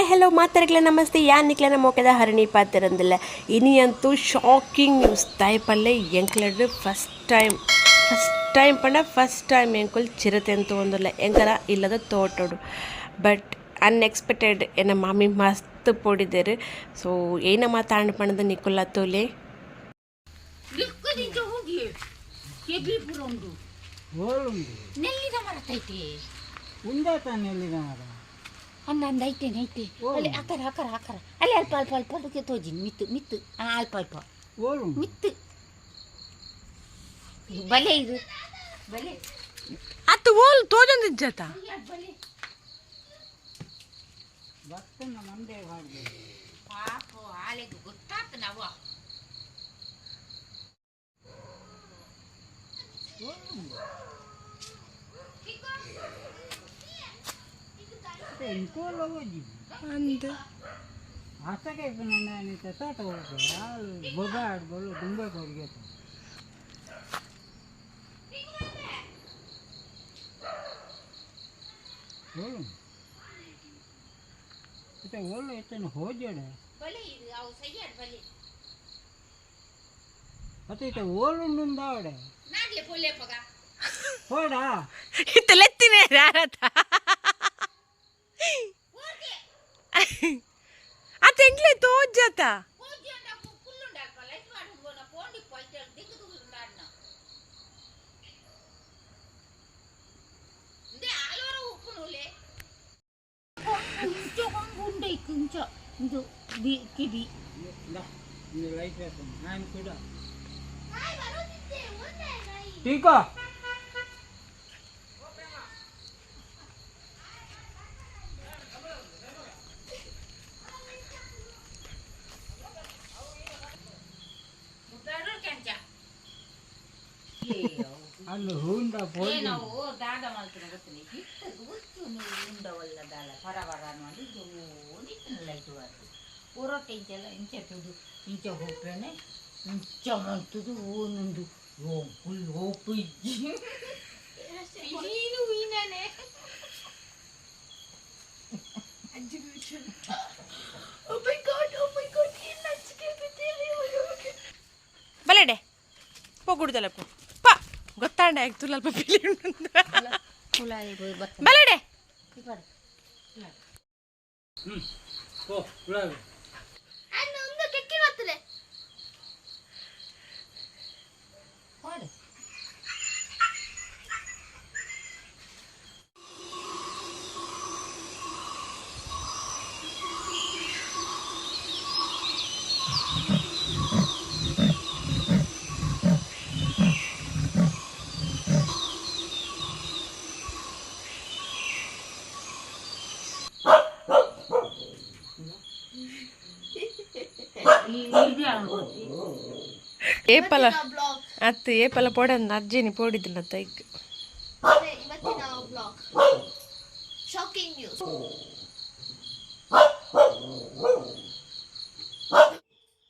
Hi hello ಮಾತಾಡಕ್ಲೆ ನಮಸ್ತೆ. ಯಾನ್ ನಮ್ಮ ಮೋಕದ ಹರಣಿ ಪಾತಿರಂದಿಲ್ಲ ಇನಿಯಂತೂ ಶಾಕಿಂಗ್ ನ್ಯೂಸ್ ತಾಯ್ಪಲ್ಲೆ ಎಂಕ್ಲಡ್ರೆ ಫಸ್ಟ್ ಟೈಮ್ ಫಸ್ಟ್ ಟೈಮ್ ಪಂಡ ಫಸ್ಟ್ ಟೈಮ್ ಎಂಕುಲ್ ಚಿರತೆ ಅಂತೂ ಒಂದಿಲ್ಲ ಎಂಕರ ಇಲ್ಲದ ತೋಟೋಡು. ಬಟ್ ಅನ್ಎಕ್ಸ್ಪೆಕ್ಟೆಡ್ ಏನ ಮಾಮಿ ಮಸ್ತ್ ಪೋಡಿದ್ದೇರು ಸೊ ಏನ ಮಾತಾಡ ಪಣದ ನಿಕ್ಕುಲ್ಲ ತೋಲೆ ಹೋಗಿ. ನೆಲ್ಲಿದ ಮರ ತೈತೆ. ಉಂಡಾತ ನೆಲ್ಲಿದ ಮರ. ಹನ್ನೊಂದು ಐತೇನು ಐತೆ ಅಲ್ಲಿ ಆಕಾರ ಆಕಾರ ಆಕಾರ ಅಲ್ಲಿ ಅಲ್ಪ ಅಲ್ಪ ಅಲ್ಪ ಅದಕ್ಕೆ ತೋಜಿನಿ ಮಿತ್ತು ಮಿತ್ತು ಹಾಂ ಅಲ್ಪ ಅಲ್ಪ ಮಿತ್ತು ಬಲೆ ಇದು ಬಲೆ ಅತ್ತು ಓಲ್ ತೋಜೊಂದು ಜತ ಬಲೆ ಭಕ್ತನ ಮುಂದೆ ಪಾಪ ಆಲೆಗೆ ಗೊತ್ತಾತ ನಾವು ಓ ಅಂದ ಆಸಕ್ಕೆ ನಾನು ತೋಟ ಹೋಗ್ತಾರೆ ಹಾಲು ಬೊಗಾಡ್ಗಳು ದುಂಬೆ ಕೊಡ್ಗೆ ಓಳು ಮತ್ತೆ ಓಳು ಎತ್ತನ ಹೋಜಡೆ ಬಲೆ ಇದು ಅವು ಸಯ್ಯಾಡ್ ಬಲೆ ಮತ್ತೆ ಇತ್ತ ಓಳುಂಡು ಆವಡೆ ನಾಗ್ಲೆ ಪೊಲ್ಲೆ ಪಗ ಹೋಡಾ ಇತ್ತು ಲೆತ್ತಿನೇ ಯಾರತ అది ఎంట్లే తోజత కొంచెం ఇది ఇది లైట్ వేస్తాను ఆయన కూడా టీకా ಅಲ್ಲಿ ಹೂಂಡ ಪೋಡಿ ನಾವು ದಾದ ಮಾಡ್ತೀನಿ ಗೊತ್ತಿಲ್ಲ ಇಟ್ಟದು ಗೊತ್ತು ನೀವು ಉಂಡವಲ್ಲ ದಾಳ ಪರ ಪರ ಮಾಡಿ ನಿಟ್ಟಿನ ಲೈಟ್ ಬಾರ್ದು ಪೂರೊಟ್ಟೆ ಇಂಚೆಲ್ಲ ಇಂಚೆ ತುದು ಇಂಚೆ ಹೋಗ್ತೇನೆ ಇಂಚ ಮಂತದು ಓನೊಂದು ಓ ಫುಲ್ ಹೋಪು ಇಜ್ಜಿ ನೀನು ಹೀನೇ ಬಲೆಡೆ ಹೋಗುಡ್ದಲ್ಲ ಪೋ ಪಾ ಗೊತ್ತಾಂಡ ಆಗ್ತು ಅಲ್ಪ ಪಿಲಿ ಕುಲಾಯಿ ಹೋಗಿ ಬರ್ತೀನಿ ಬಲೆಡೆ ಹ್ಞೂ ಓ ಉಳಾಗ ಮಾಡಿ ಏಪಲ ಅತ್ತು ಏಪಲ ಪೋಡಂದ ಅಜ್ಜಿನಿ ಬ್ಲಾಗ್ ಶಾಕಿಂಗ್ ನ್ಯೂಸ್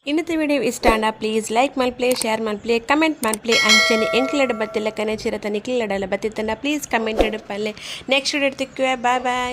ಇನ್ನത്തെ ವಿಡಿಯೋ ಇಷ್ಟ ಅಂಡ ಪ್ಲೀಸ್ ಲೈಕ್ ಮಲ್ಪ್ಲೆ ಶೇರ್ ಮಲ್ಪ್ಲೆ ಕಮೆಂಟ್ ಮಲ್ಪ್ಲೆ ಅಂಚನೆ ಎಂಕ್ಲಡ ಬತ್ತಿಲ್ಲ ಕನೆ ಚಿರತ ನಿಕ್ಲಡಲ್ಲ ಬತ್ತಿತ್ತಂಡ ಪ್ಲೀಸ್ ಕಮೆಂಟ್ ಪಲ್ಲೆ